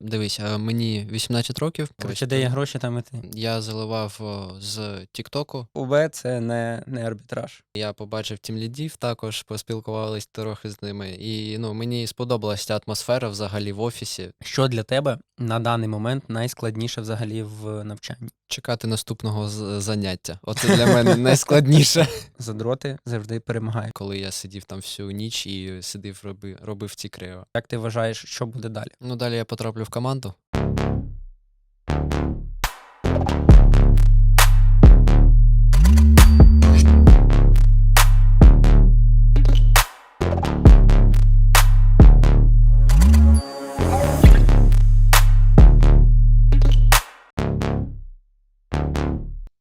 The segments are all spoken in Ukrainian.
Дивись, а мені 18 років. Коротше, де є гроші, там і ти. Я заливав о, з Тіктоку. УБ це не, не арбітраж. Я побачив тім лідів, також поспілкувались трохи з ними. І ну, мені сподобалася ця атмосфера взагалі в офісі. Що для тебе на даний момент найскладніше взагалі в навчанні? Чекати наступного з- заняття. Оце для мене найскладніше. Задроти завжди перемагають. Коли я сидів там всю ніч і сидів, робив, робив ці криво. Як ти вважаєш, що буде далі? Ну, далі я потраплю в команду.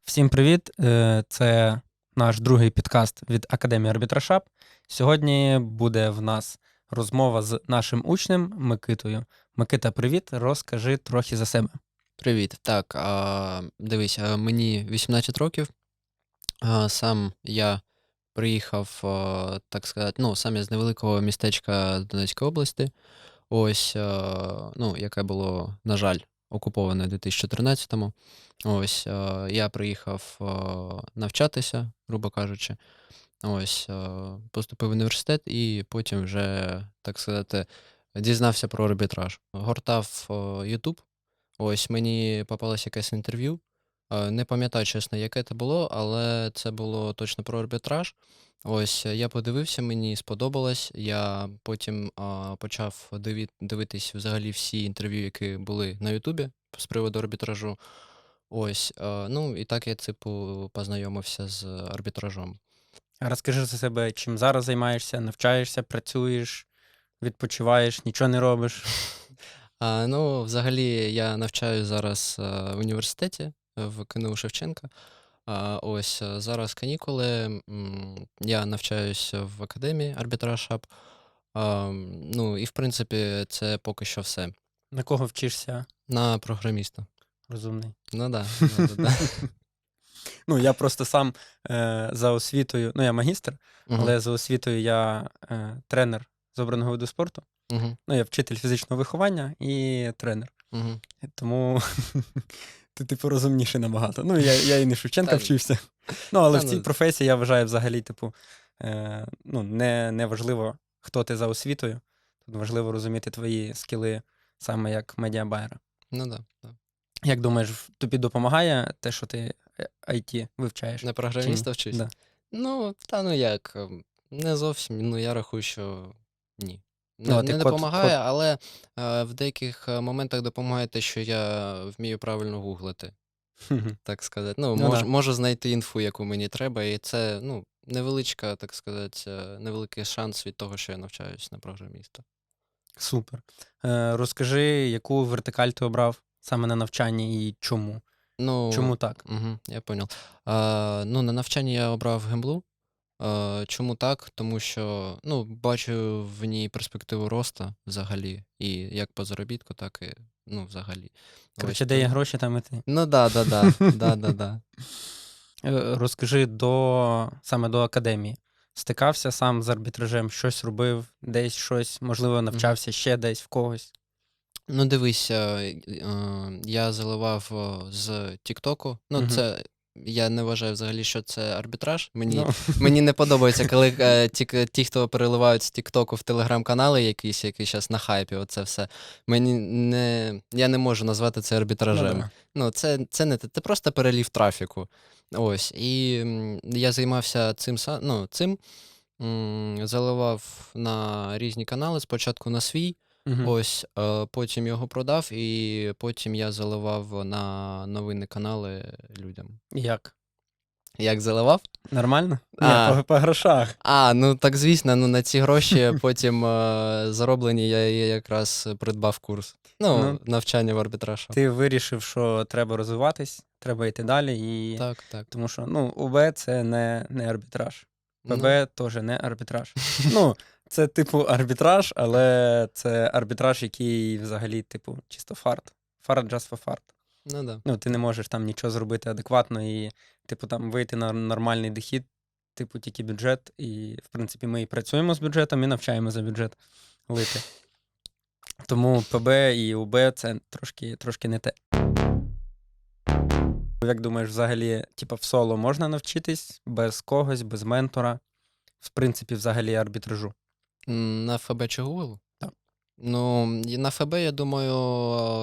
Всім привіт! Е, Це наш другий підкаст від Академії Арбітражаб. Сьогодні буде в нас розмова з нашим учнем Микитою. Микита, привіт! Розкажи трохи за себе. Привіт. Так, а, дивись, мені 18 років. А, сам я приїхав, а, так сказати, ну, сам я з невеликого містечка Донецької області. Ось, а, ну, яке було, на жаль, окуповане у 2014-му. Ось, а, я приїхав а, навчатися, грубо кажучи. Ось, а, поступив в університет і потім вже, так сказати, дізнався про арбітраж. Гортав а, YouTube. Ось мені попалось якесь інтерв'ю. Не пам'ятаю, чесно, яке це було, але це було точно про арбітраж. Ось я подивився, мені сподобалось. Я потім а, почав диві- дивитись взагалі всі інтерв'ю, які були на Ютубі з приводу арбітражу. Ось, е, ну і так я, типу, познайомився з арбітражом. Розкажи за себе, чим зараз займаєшся, навчаєшся, працюєш, відпочиваєш, нічого не робиш. А, ну, взагалі, я навчаю зараз е, в університеті в КНУ Шевченка. А, ось е, зараз канікули. Я навчаюсь в академії арбітраж Hub. А, ну, і в принципі, це поки що все. На кого вчишся? На програміста. Розумний. Ну да, да, да, да. Ну, я просто сам е, за освітою, ну я магістр, Мгм, але за освітою я е, тренер з обраного виду спорту. мгм, Ну, я вчитель фізичного виховання і тренер. мгм. Тому ти, типу, розумніший набагато. Ну, я, я і не Шевченка Та- вчився. Ну, але та в цій ну. професії я вважаю взагалі, типу, е, ну, не, не важливо, хто ти за освітою. Тут важливо розуміти твої скіли саме як медіабайера. Ну да, да. Як думаєш, тобі допомагає те, що ти IT вивчаєш? На програміста вчусь? Да. Ну, та ну як, ем, не зовсім. Ну, я рахую, що ні. Ну, Не, а ти не код- допомагає, код- але е, в деяких е, моментах допомагає те, що я вмію правильно гуглити, так сказати. Ну, Ну мож, да. можу знайти інфу, яку мені треба, і це ну, невеличка, так сказати, е, невеликий шанс від того, що я навчаюсь на програміста. Супер. Е, розкажи, яку вертикаль ти обрав саме на навчанні і чому? Ну, Чому так? Угу, я понял. А, ну, на навчанні я обрав гемблу. А, чому так? Тому що ну, бачу в ній перспективу росту взагалі. І як по заробітку, так і ну, взагалі. Коротше, де є гроші, там і ти. Ну да, да, да. да, да, да. Е, Розкажи до саме до академії. Стикався сам з арбітражем, щось робив, десь щось, можливо, навчався ще десь в когось. Ну, дивись, е, е, я заливав з Тіктоку. Ну, Мгм. це. Я не вважаю взагалі, що це арбітраж. Мені Ну, Мені не подобається, коли е, ті, ті, хто переливають з Тіктоку в телеграм-канали якісь, які зараз на хайпі, оце все. Мені не. Я не можу назвати це арбітражем. ну, да. Ну, це, це не те, це просто перелів трафіку. Ось. І м, я займався цим, са- ну, цим м, заливав на різні канали, спочатку на свій, Мгм. ось, е, потім його продав, і потім я заливав на новинні канали людям. Як? Як заливав? Нормально? А. Ні, по, по грошах. А, ну так звісно, ну на ці гроші потім е, зароблені я я якраз придбав курс. Ну, Ну, навчання в арбітражу. Ти вирішив, що треба розвиватись, треба йти далі. І... Так, так. Тому що ну, УБ це не, не арбітраж. Ну, теж не арбітраж. Ну, це типу арбітраж, але це арбітраж, який взагалі, типу, чисто фарт. Фарт just for фарт. ну да. Ну, ти не можеш там нічого зробити адекватно і, типу, там вийти на нормальний дохід, типу, тільки бюджет. І, в принципі, ми і працюємо з бюджетом, і навчаємо за бюджет лити. Тому ПБ і УБ це трошки, трошки не те. Як думаєш, взагалі, типа в соло можна навчитись без когось, без ментора? В принципі, взагалі арбітражу. На ФБ чи Google? Так. Ну, на ФБ, я думаю,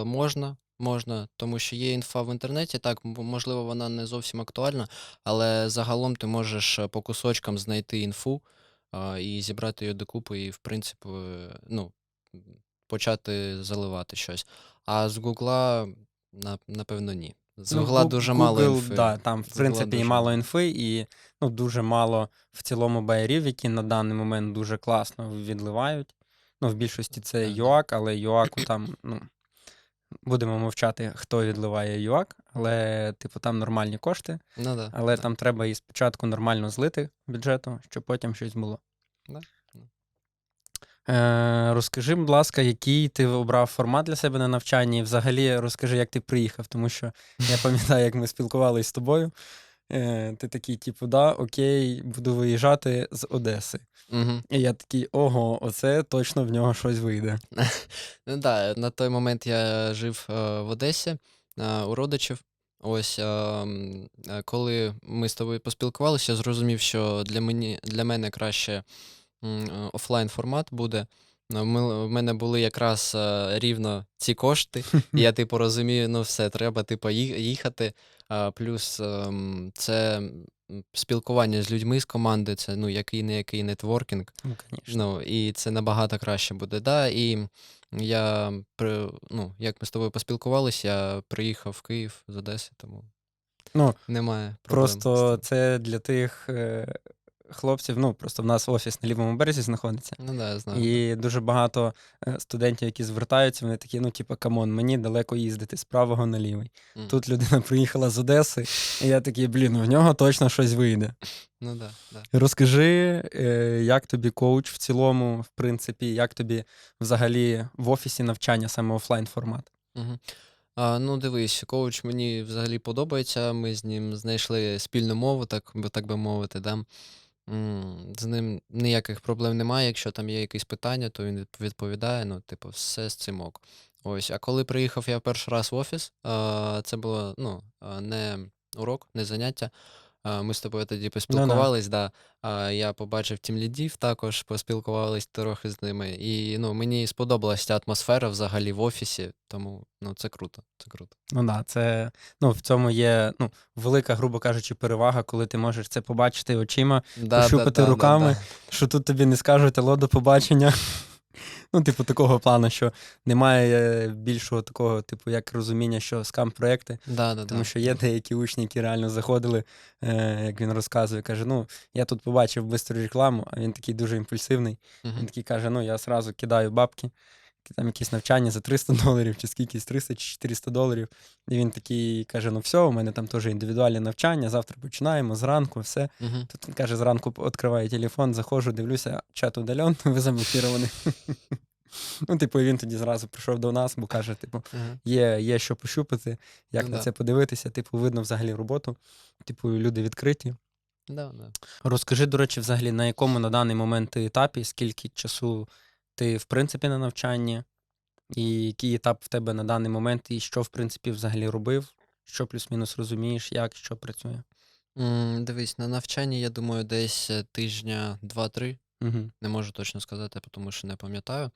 можна. Можна, тому що є інфа в інтернеті. Так, можливо, вона не зовсім актуальна, але загалом ти можеш е, по кусочкам знайти інфу а, і зібрати її докупи, і, в принципі, ну, почати заливати щось. А з Гугла, напевно, ні. З Ну, Гугла Гу- дуже мало інфи. Да, там, в З принципі, дуже мало мало. інфи, і ну, дуже мало в цілому байерів, які на даний момент дуже класно відливають. Ну, в більшості це. ЮАК, але ЮАКу там, ну, будемо мовчати, хто відливає ЮАК, але, типу, там нормальні кошти, Ну да, але да. там треба і спочатку нормально злити бюджету, щоб потім щось було. Да, розкажи, будь ласка, який ти обрав формат для себе на навчанні? І взагалі розкажи, як ти приїхав, тому що я пам'ятаю, як ми спілкувалися з тобою. Е, ти такий, типу, да, окей, буду виїжджати з Одеси. Мгм. І я такий, ого, оце точно в нього щось вийде. Ну да, на той момент я жив е, в Одесі е, у родичів. Ось, е, е, коли ми з тобою поспілкувалися, я зрозумів, що для мені, для мене краще офлайн формат буде. Ну, Ми, в мене були якраз е, рівно ці кошти, і я, типу, розумію, ну все, треба, типу, їхати. Плюс ем, це спілкування з людьми з команди, це ну, який не який нетворкінг. Ну. Ну, і це набагато краще буде. Да, і я при, ну, як ми з тобою поспілкувалися, я приїхав в Київ з Одеси, тому Ну, немає проблем. Просто це для тих е, хлопців, ну, просто в нас офіс на лівому березі знаходиться. Ну да, я знаю. І дуже багато е, студентів, які звертаються, вони такі, ну, типу, камон, мені далеко їздити з правого на лівий. Мгм. Тут людина приїхала з Одеси, і я такий, блін, в нього точно щось вийде. Ну да, да. Розкажи, е, як тобі коуч в цілому, в принципі, як тобі взагалі в офісі навчання саме офлайн формат? Угу. А, ну, дивись, коуч мені взагалі подобається. Ми з ним знайшли спільну мову, так, так би мовити. Да? З ним ніяких проблем немає. Якщо там є якісь питання, то він відп- відповідає. Ну, типу, все з цим ок. Ось. А коли приїхав я перший раз в офіс, це було ну, не урок, не заняття. Ми з тобою тоді поспілкувались, да. А, Я побачив тімлідів також, поспілкувались трохи з ними. І ну, мені сподобалася ця атмосфера взагалі в офісі, тому ну, це круто. Це круто. Ну да, це ну, в цьому є ну, велика, грубо кажучи, перевага, коли ти можеш це побачити очима, Да, пощупати руками, що тут тобі не скажуть алло, до побачення. Ну, типу, такого плану, що немає е, більшого такого, типу, як розуміння, що скам-проекти. Да, да, Тому да. що є деякі учні, які реально заходили, е, як він розказує, каже: ну, я тут побачив бистру рекламу, а він такий дуже імпульсивний. Він такий каже: ну, я сразу кидаю бабки, там якісь навчання за 300 доларів, чи скільки 300 чи 400 доларів. І він такий каже: ну все, у мене там теж індивідуальне навчання, завтра починаємо зранку, все. Мгм. Тут він каже, зранку відкриваю телефон, заходжу, дивлюся, чат удален, ви заблокіровані. Ну, типу, він тоді зразу прийшов до нас, бо каже, типу, є, є що пощупати, як Ну на да. це подивитися, типу, видно взагалі роботу. Типу, люди відкриті. Да, да. Розкажи, до речі, взагалі, на якому на даний момент ти етапі, скільки часу ти, в принципі, на навчанні, і який етап в тебе на даний момент, і що, в принципі, взагалі робив, що плюс-мінус розумієш, як, що працює. М, Дивись, на навчанні, я думаю, десь е, тижня 2-3. Угу. Не можу точно сказати, тому що не пам'ятаю.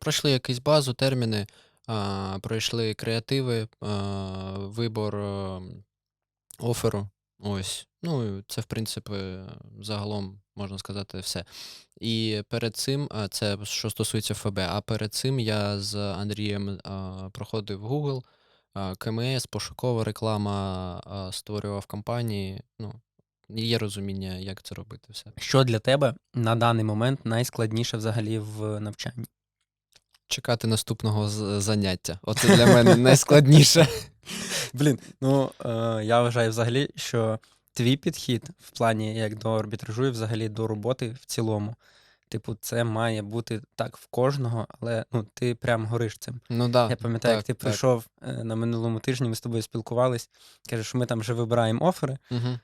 Пройшли якусь базу, терміни, а, пройшли креативи, а, вибор а, оферу. Ось. Ну, це, в принципі, загалом можна сказати все. І перед цим, це що стосується ФБ, а перед цим я з Андрієм проходив Google, КМС, пошукова реклама, створював кампанії. Ну, є розуміння, як це робити все. Що для тебе на даний момент найскладніше взагалі в навчанні? Чекати наступного заняття. Оце для мене найскладніше. Блін, ну е, я вважаю взагалі, що твій підхід в плані як до арбітражу і взагалі до роботи в цілому. Типу, це має бути так в кожного, але ну ти прям гориш цим. Ну да, Я пам'ятаю, як ти так. прийшов е, на минулому тижні, ми з тобою спілкувались. Кажеш, що ми там вже вибираємо офери. Угу.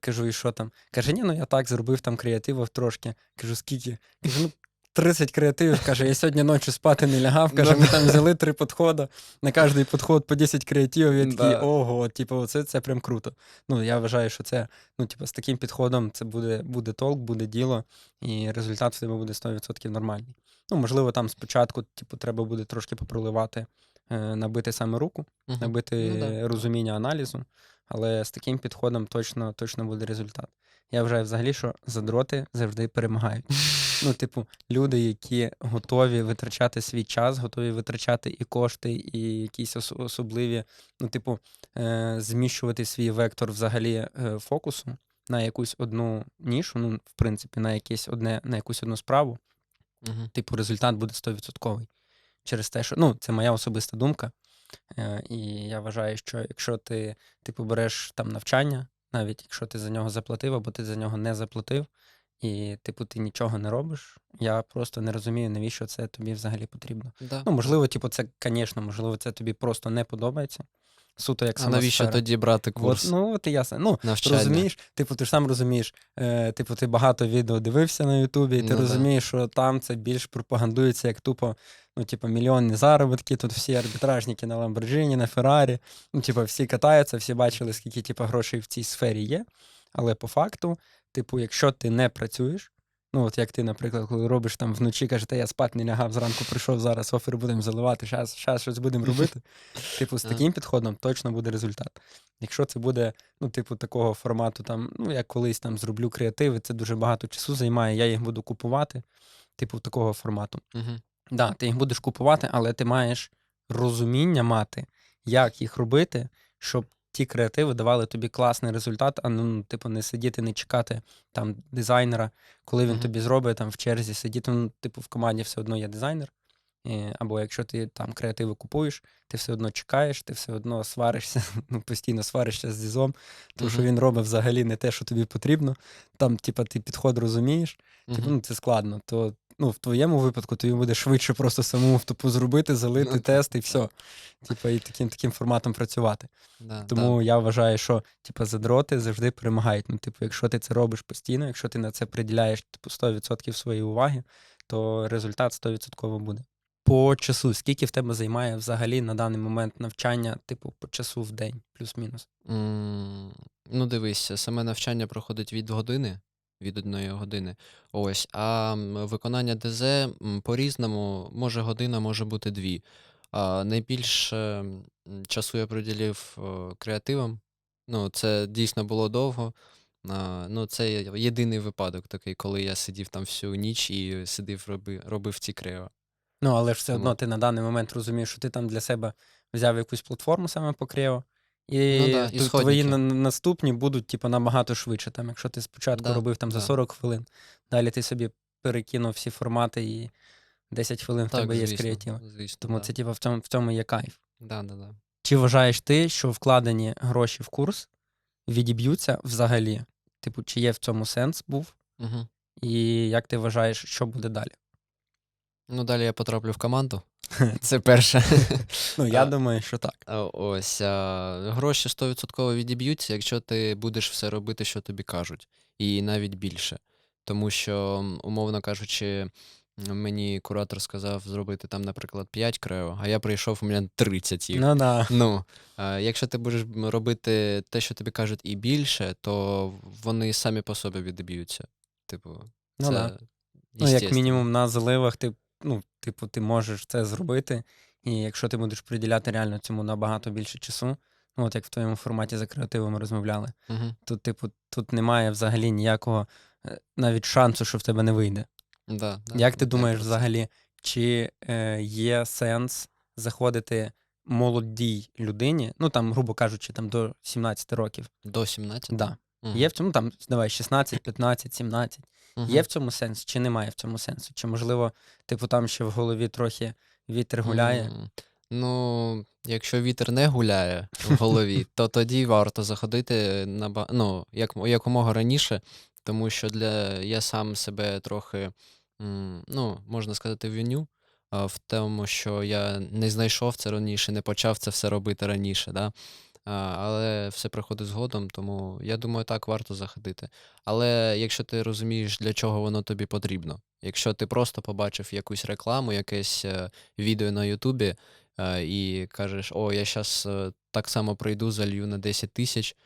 Кажу, і що там? Каже, ні, ну я так зробив там креативів трошки. Кажу, скільки? Кажу, ну 30 креативів, каже, я сьогодні ночі спати не лягав. Каже, Ну ми там взяли три підходи, на кожний підход по 10 креативів. Я такий, ого, типу, це, це прям круто. Ну, я вважаю, що це, ну, типу, з таким підходом це буде, буде толк, буде діло, і результат в тебе буде 100% нормальний. Ну, можливо, там спочатку, типу, треба буде трошки попроливати, е, набити саме руку, набити Ну да. розуміння аналізу, але з таким підходом точно, точно буде результат. Я вважаю взагалі, що задроти завжди перемагають. Ну, типу, люди, які готові витрачати свій час, готові витрачати і кошти, і якісь ос- особливі, ну, типу, е- зміщувати свій вектор взагалі е- фокусу на якусь одну нішу, ну, в принципі, на якесь одне, на якусь одну справу, Мгм. типу, результат буде 100%. Через те, що ну, це моя особиста думка. Е, і я вважаю, що якщо ти, типу, береш там навчання, навіть якщо ти за нього заплатив, або ти за нього не заплатив, і, типу, ти нічого не робиш, я просто не розумію, навіщо це тобі взагалі потрібно. Да. Ну, можливо, типу, це, звісно, можливо, це тобі просто не подобається. Суто як А навіщо сфера. тоді брати От, ну, от і ясно. Ну, навчання? Розумієш, типу, ти ж сам розумієш, е, типу, ти багато відео дивився на Ютубі, і ти Ну да. розумієш, що там це більш пропагандується як тупо, ну, типу, мільйонні заробітки, тут всі арбітражники на Ламборджині, на Феррарі. Ну, типу, всі катаються, всі бачили, скільки типу, грошей в цій сфері є. Але по факту, типу, якщо ти не працюєш, ну, от як ти, наприклад, коли робиш там вночі, каже, та я спати не лягав, зранку прийшов, зараз офер будемо заливати, щас, щас щось будемо робити. Типу, з таким підходом точно буде результат. Якщо це буде, ну, типу, такого формату, там, ну, я колись там зроблю креативи, це дуже багато часу займає, я їх буду купувати, типу, такого формату. Мгм. Да, ти їх будеш купувати, але ти маєш розуміння мати, як їх робити, щоб ті креативи давали тобі класний результат, а ну, типу, не сидіти, не чекати там дизайнера, коли він Мгм. тобі зробить там в черзі сидіти. Ну, типу, в команді все одно є дизайнер. Е, Або якщо ти там креативи купуєш, ти все одно чекаєш, ти все одно сваришся, ну, постійно сваришся з дізом, тому що він робить взагалі не те, що тобі потрібно. Там, типу, ти підход розумієш, типу, ну, це складно. То ну, в твоєму випадку тобі буде швидше просто самому типу, зробити, залити Ну, тест і все. Типу, і таким таким форматом працювати. Да, Тому я вважаю, що типу, задроти завжди перемагають. Ну, типу, якщо ти це робиш постійно, якщо ти на це приділяєш типу, 100% своєї уваги, то результат 100% буде. По часу, скільки в тебе займає взагалі на даний момент навчання, типу, по часу в день, плюс-мінус? М, Ну, дивись, саме навчання проходить від години, від одної години. Ось, а виконання ДЗ по-різному, може година, може бути дві. А найбільше часу я приділив е, креативам. Ну, це дійсно було довго. А, Ну, це єдиний випадок такий, коли я сидів там всю ніч і сидів, робив, робив ці крео. Ну, але ж все Тому- одно ти на даний момент розумієш, що ти там для себе взяв якусь платформу саме по Крео, і, Ну да, твої на- наступні будуть типу, набагато швидше. Там, якщо ти спочатку Да, робив там за да. 40 хвилин, далі ти собі перекинув всі формати і 10 хвилин в тебе є звісно, креатива. звісно, Тому да. це типу, в цьому, в цьому є кайф. Да, да, да. Чи вважаєш ти, що вкладені гроші в курс відіб'ються взагалі? Типу, чи є в цьому сенс був? Угу. І як ти вважаєш, що буде далі? Ну, далі я потраплю в команду. Це перше. Ну, я А, думаю, що так. Ось а, гроші 100% відіб'ються, якщо ти будеш все робити, що тобі кажуть, і навіть більше. Тому що, умовно кажучи, мені куратор сказав зробити там, наприклад, 5 крео, а я прийшов, у мене 30 їх. Ну да. Ну, а, якщо ти будеш робити те, що тобі кажуть, і більше, то вони самі по собі відіб'ються. Типу, Ну да. Ну, як мінімум, на заливах ти, ну, типу, ти можеш це зробити. І якщо ти будеш приділяти реально цьому набагато більше часу, ну, от як в твоєму форматі за креативом розмовляли, Мгм. то, типу, тут немає взагалі ніякого е, навіть шансу, що в тебе не вийде. Да, да, Як ти я думаєш взагалі, чи е, є сенс заходити молодій людині, ну там, грубо кажучи, там до 17 років? До 17? Да. Мгм. Є в цьому там, давай, 16, 15, 17. Мгм. Є в цьому сенс, чи немає в цьому сенсу? Чи, можливо, типу, там ще в голові трохи вітер гуляє? М, Ну, якщо вітер не гуляє в голові, то тоді варто заходити на ну, як, якомога раніше, тому що для я сам себе трохи, м, ну, можна сказати, виню а, в тому, що я не знайшов це раніше, не почав це все робити раніше. Да? Але все приходить згодом, тому я думаю, так варто заходити. Але якщо ти розумієш, для чого воно тобі потрібно, якщо ти просто побачив якусь рекламу, якесь е, відео на Ютубі е, і кажеш, о, я зараз так само прийду, залью на 10 тисяч,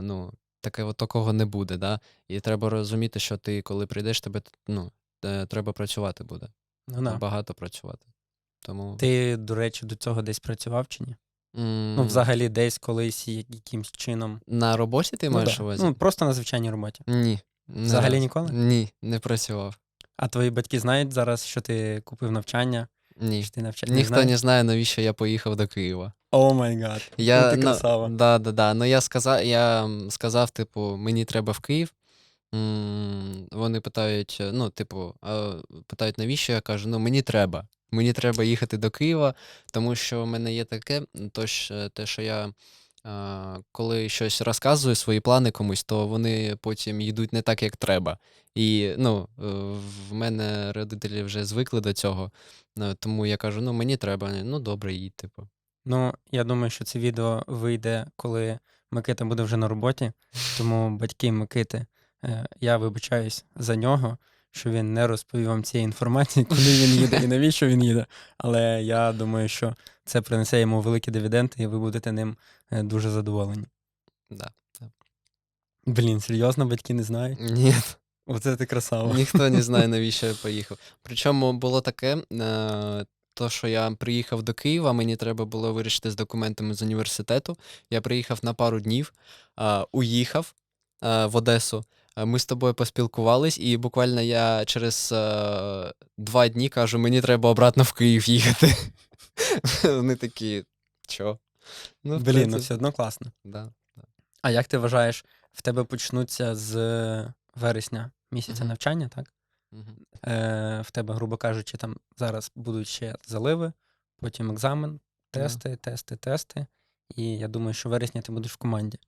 ну, таке от такого не буде, да? І треба розуміти, що ти, коли прийдеш, тебе ну, е, треба працювати буде. Ну. Багато працювати. Тому. Ти, до речі, до цього десь працював чи ні? Ну, взагалі, десь колись якимсь чином. На роботі ти Ну, маєш да. увазі? ну, просто на звичайній роботі. Ні. не Взагалі разу. ніколи? Ні, не працював. А твої батьки знають зараз, що ти купив навчання? Ні. Що ти навча... Ніхто не знає, навіщо я поїхав до Києва. О май гад. Я, ну, ти ну. Да, да, да. Ну я сказав, я сказав, типу, мені треба в Київ. М, Вони питають, ну, типу, а, питають, навіщо? Я кажу, ну мені треба. Мені треба їхати до Києва, тому що в мене є таке, м, то е, те, що я коли щось розказую, свої плани комусь, то вони потім йдуть не так, як треба. І ну, е, в мене родителі вже звикли до цього. е, Тому я кажу, ну мені треба. Ну добре, їдь, типу. Ну, я думаю, що це відео вийде, коли Микита буде вже на роботі. Тому батьки Микити, я вибачаюсь за нього, що він не розповів вам цієї інформації, куди він їде і навіщо він їде. Але я думаю, що це принесе йому великі дивіденди, і ви будете ним е, дуже задоволені. Да. Блін, серйозно, батьки не знають? Ні, Оце ти красава. ніхто не знає, навіщо я поїхав. Причому було таке, е, то, що я приїхав до Києва, мені треба було вирішити з документами з університету. Я приїхав на пару днів, уїхав е, в Одесу. Е, Ми з тобою поспілкувались, і буквально я через е, два дні кажу, мені треба обратно в Київ їхати. Вони такі, що? Ну, Блін, ну все одно класно. да. А як ти вважаєш, в тебе почнуться з вересня місяця Мгм. навчання, так? Мгм. Е, в тебе, грубо кажучи, там зараз будуть ще заливи, потім екзамен, Да. тести, тести, тести. І я думаю, що в вересні ти будеш в команді.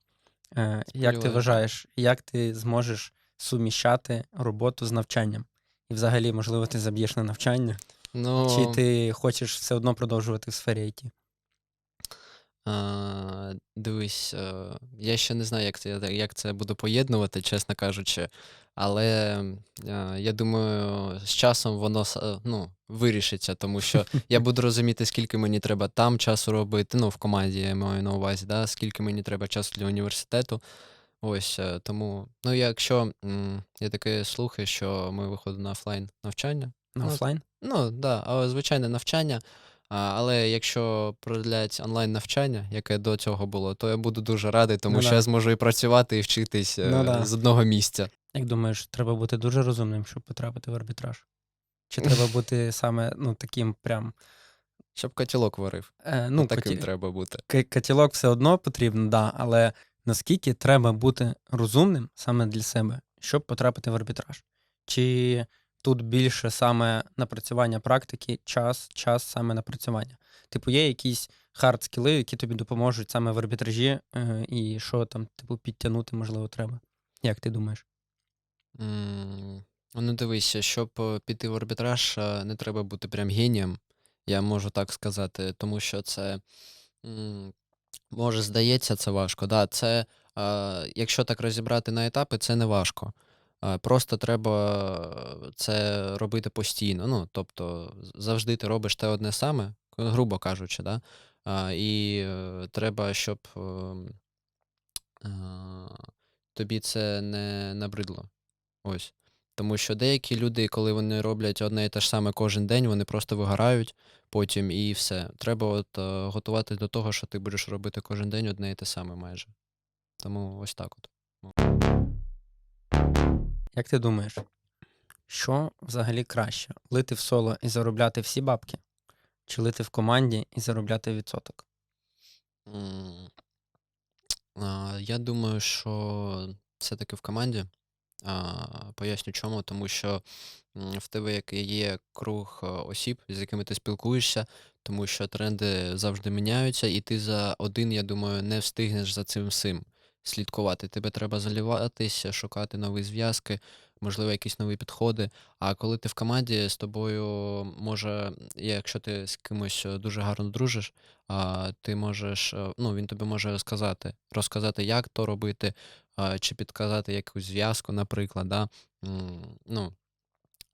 Е, як ти вважаєш, як ти зможеш суміщати роботу з навчанням? І взагалі, можливо, ти заб'єш на навчання, Ну, чи ти хочеш все одно продовжувати в сфері IT? А, дивись, е, я ще не знаю, як це, як це буду поєднувати, чесно кажучи. Але е, я думаю, з часом воно с- е, ну, вирішиться, тому що я буду розуміти, скільки мені треба там часу робити. Ну, в команді я маю на увазі, да, скільки мені треба часу для університету. Ось е, тому, ну, якщо м, є таке слухи, що ми виходимо на офлайн навчання. На Ну, офлайн? Ну, да, звичайне навчання. А, але якщо продлять онлайн навчання, яке до цього було, то я буду дуже радий, тому Ну що да. я зможу і працювати, і вчитись е, Ну да. з одного місця. Як думаєш, треба бути дуже розумним, щоб потрапити в арбітраж? Чи треба бути саме ну, таким прям. Щоб котілок варив. Е, Ну, ну, таким коті... треба бути. К- Котілок все одно потрібно, да, але наскільки треба бути розумним саме для себе, щоб потрапити в арбітраж? Чи тут більше саме напрацювання практики, час, час саме напрацювання? Типу, є якісь хард скіли, які тобі допоможуть саме в арбітражі, е, і що там, типу, підтягнути, можливо, треба? Як ти думаєш? М, Ну, дивися, щоб е, піти в арбітраж, е, не треба бути прям генієм, я можу так сказати, тому що це може здається, це важко. Да, це, якщо так розібрати на етапи, це не важко. Е, Просто треба це робити постійно. Ну, тобто, завжди ти робиш те одне саме, грубо кажучи, да? І е, треба, щоб ем, е, тобі це не набридло. Ось. Тому що деякі люди, коли вони роблять одне і те ж саме кожен день, вони просто вигорають потім і все. Треба от е, готувати до того, що ти будеш робити кожен день одне і те саме майже. Тому ось так от. Як ти думаєш, що взагалі краще? Лити в соло і заробляти всі бабки? Чи лити в команді і заробляти відсоток? Я думаю, що все-таки в команді. Поясню чому, тому що в тебе є круг е, осіб, з якими ти спілкуєшся, тому що тренди завжди міняються, і ти за один, я думаю, не встигнеш за цим всім слідкувати. Тебе треба заливатися, шукати нові зв'язки, можливо, якісь нові підходи. А коли ти в команді, з тобою може, якщо ти з кимось е, дуже гарно дружиш, ти можеш, е, ну, він тобі може сказати, розказати, як то робити, чи підказати якусь зв'язку, наприклад. Да? Ну,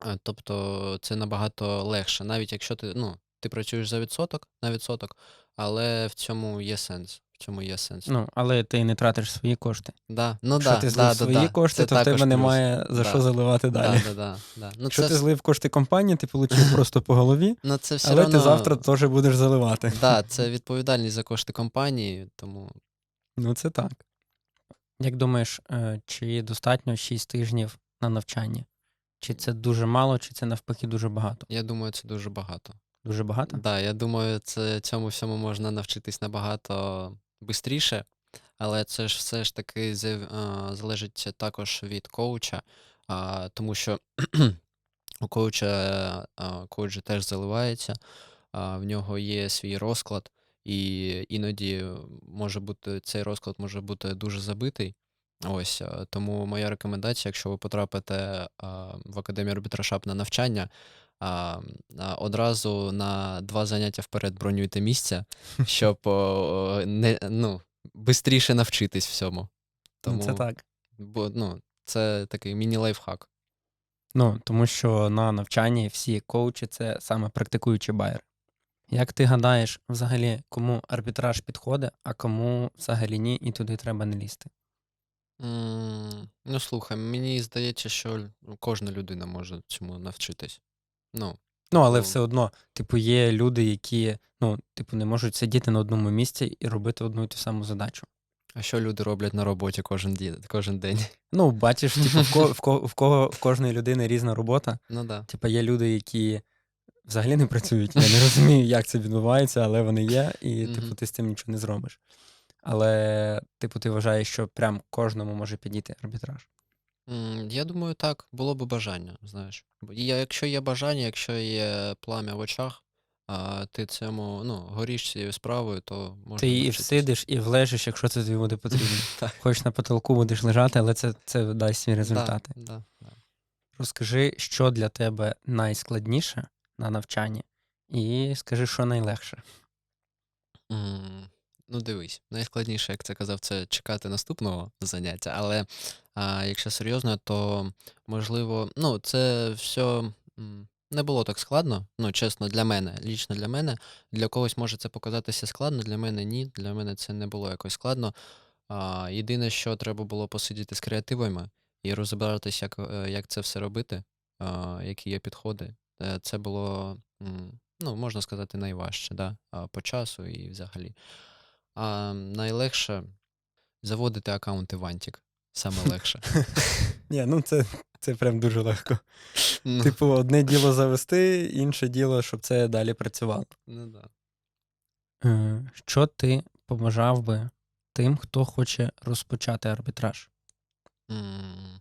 Е, Тобто це набагато легше. Навіть якщо ти, ну, ти працюєш за відсоток на відсоток, але в цьому є сенс. В цьому є сенс. Ну, але ти не тратиш свої кошти. Да. Ну, Якщо да, ти злив да, свої да. кошти, Це то в також тебе плюс. немає за Да. що заливати далі. Да, да, да, да. Ну, Якщо це, ти злив кошти компанії, ти отримав просто по голові, ну, це все але равно... ти завтра теж будеш заливати. Да, це відповідальність за кошти компанії, тому Ну, це так. Як думаєш, е, чи достатньо 6 тижнів на навчанні? Чи це дуже мало, чи це навпаки дуже багато? я думаю, це дуже багато. Дуже багато? Да, я думаю, це цьому всьому можна навчитись набагато швидше, але це ж все ж таки залежить також від коуча, тому що у коуча коуч теж заливається, в нього є свій розклад, і іноді може бути цей розклад може бути дуже забитий. Ось тому моя рекомендація, якщо ви потрапите в академію арбітражап на навчання, а, а, одразу на два заняття вперед бронюйте місця, щоб о, не, ну, швидше навчитись всьому. Ну, Тому, це так. Бо, ну, це такий міні-лайфхак. Ну, тому що на навчанні всі коучі це саме практикуючі байери. Як ти гадаєш, взагалі, кому арбітраж підходить, а кому взагалі ні, і туди треба не лізти? М, Ну, слухай, мені здається, що кожна людина може цьому навчитись. Ну, Ну, але Ну. все одно, типу, є люди, які ну, типу, не можуть сидіти на одному місці і робити одну і ту саму задачу. а що люди роблять на роботі кожен, ді- кожен день? Ну, бачиш, типу, в, ко, в, ко, в, кого, в кожної людини різна робота. Ну да. Типу, є люди, які взагалі не працюють. Я не розумію, як це відбувається, але вони є, і, типу, Мгм. ти з цим нічого не зробиш. Але, типу, ти вважаєш, що прям кожному може підійти арбітраж. М, Я думаю, так, було б бажання, знаєш. Бо Я, якщо є бажання, якщо є плам'я в очах, а ти цьому, ну, горіш цією справою, то можна Ти і навчитись. всидиш, і влежиш, якщо це тобі буде потрібно. Так. Хоч на потолку будеш лежати, але це, це дасть Да, результати. да, да. Розкажи, що для тебе найскладніше на навчанні, і скажи, що найлегше. М, Ну, дивись, найскладніше, як це казав, це чекати наступного заняття. Але а, якщо серйозно, то можливо, ну, це все не було так складно. Ну, чесно, для мене, лічно для мене. Для когось може це показатися складно, для мене ні. Для мене це не було якось складно. А, єдине, що треба було посидіти з креативами і розібратися, як, е, як це все робити, а, які є підходи. Е, Це було, ну, можна сказати, найважче, да? по часу і взагалі. А найлегше заводити аккаунти Вантік. Саме легше. Ні, ну це, це прям дуже легко. Ну, Типу, одне діло завести, інше діло, щоб це далі працювало. ну да. Е, Що ти побажав би тим, хто хоче розпочати арбітраж? М,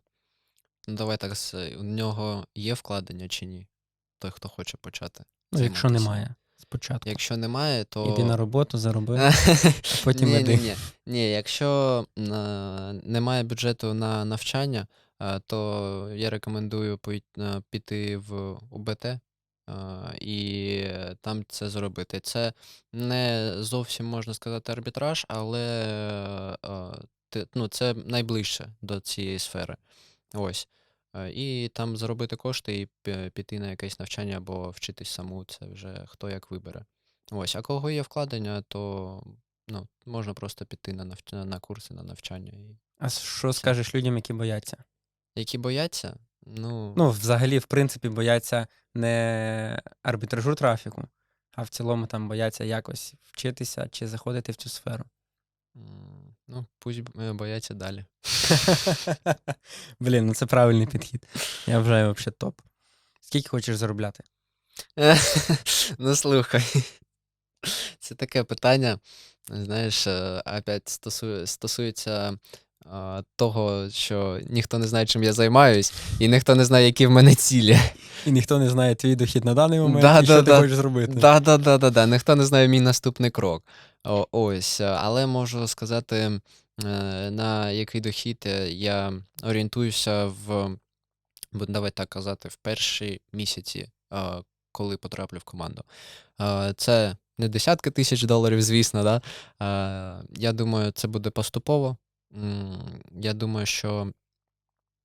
Ну, давай так, у нього є вкладення чи ні? Той, хто хоче почати. Ну, якщо немає спочатку. Якщо немає, то. Іди на роботу, зароби, а потім ні, іди. ні, ні. ні, якщо е, немає бюджету на навчання, е, то я рекомендую е, піти в УБТ і там це зробити. Це не зовсім можна сказати арбітраж, але ну, це найближче до цієї сфери. Ось. Е, І там заробити кошти і піти на якесь навчання або вчитись саму, це вже хто як вибере. Ось, а кого є вкладення, то ну, можна просто піти на навч... на курси на навчання. І... А що скажеш людям, які бояться? Які бояться, ну, Ну, взагалі, в принципі, бояться не арбітражу трафіку, а в цілому там бояться якось вчитися чи заходити в цю сферу. Ну пусть е, бояться далі. Блін, ну це правильний підхід. Я вважаю взагалі топ. Скільки хочеш заробляти? Ну, слухай. Це таке питання, знаєш, е, опять стосує, стосується а, того, що ніхто не знає, чим я займаюсь, і ніхто не знає, які в мене цілі. І ніхто не знає твій дохід на даний момент, Да, і що да, ти да. хочеш зробити. Да, да, да, да, да. Ніхто не знає мій наступний крок. Ось, е, але можу сказати, е, на який дохід е, я орієнтуюся в бу- давай так казати, в перші місяці, коли потраплю в команду. Це не десятки тисяч доларів, звісно, да? Я думаю, це буде поступово. Я думаю, що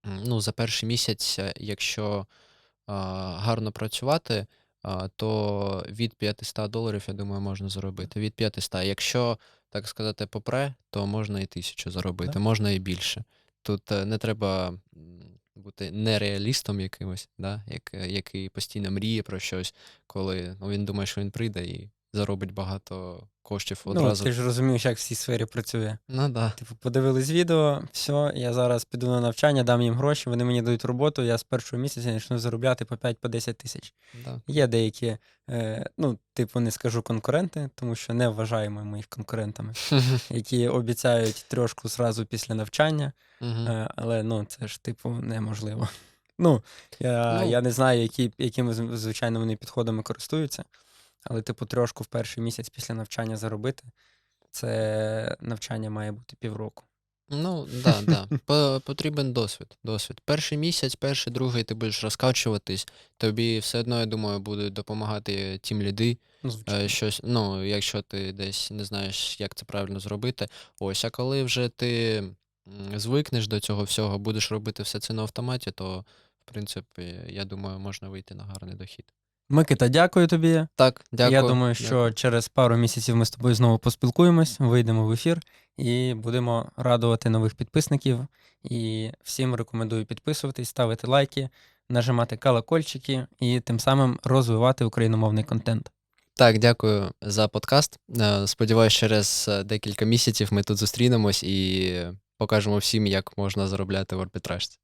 ну, за перший місяць, якщо гарно працювати, то від 500 доларів, я думаю, можна заробити. Від 500. Якщо, так сказати, попре, то можна і тисячу заробити, так. можна і більше. Тут е, не треба бути нереалістом якимось, да? як, е, який постійно мріє про щось, коли ну, він думає, що він прийде і заробить багато коштів Ну, одразу. ти ж розумієш, як в цій сфері працює. Ну да. Типу, подивились відео, все, я зараз піду на навчання, дам їм гроші, вони мені дають роботу, я з першого місяця почну заробляти по 5-10 тисяч. да. Є деякі, е, ну, типу, не скажу конкуренти, тому що не вважаємо ми їх конкурентами, які обіцяють трошку зразу після навчання, е, але ну, це ж, типу, неможливо. Ну, я, Ну. я не знаю, які, якими звичайно вони підходами користуються, але, типу, трошку в перший місяць після навчання заробити, це навчання має бути півроку. Ну, да, да. Потрібен досвід. Досвід. Перший місяць, перший, другий ти будеш розкачуватись, тобі все одно, я думаю, будуть допомагати тім ліди. Ну, Е, звичайно. Щось, ну, якщо ти десь не знаєш, як це правильно зробити. Ось, а коли вже ти звикнеш до цього всього, будеш робити все це на автоматі, то, в принципі, я думаю, можна вийти на гарний дохід. Микита, дякую тобі. Так, дякую. Я думаю, що дякую. через пару місяців ми з тобою знову поспілкуємось, вийдемо в ефір і будемо радувати нових підписників. І всім рекомендую підписуватись, ставити лайки, нажимати колокольчики і тим самим розвивати україномовний контент. Так, дякую за подкаст. Е, Сподіваюсь, через е, декілька місяців ми тут зустрінемось і покажемо всім, як можна заробляти в арбітражці.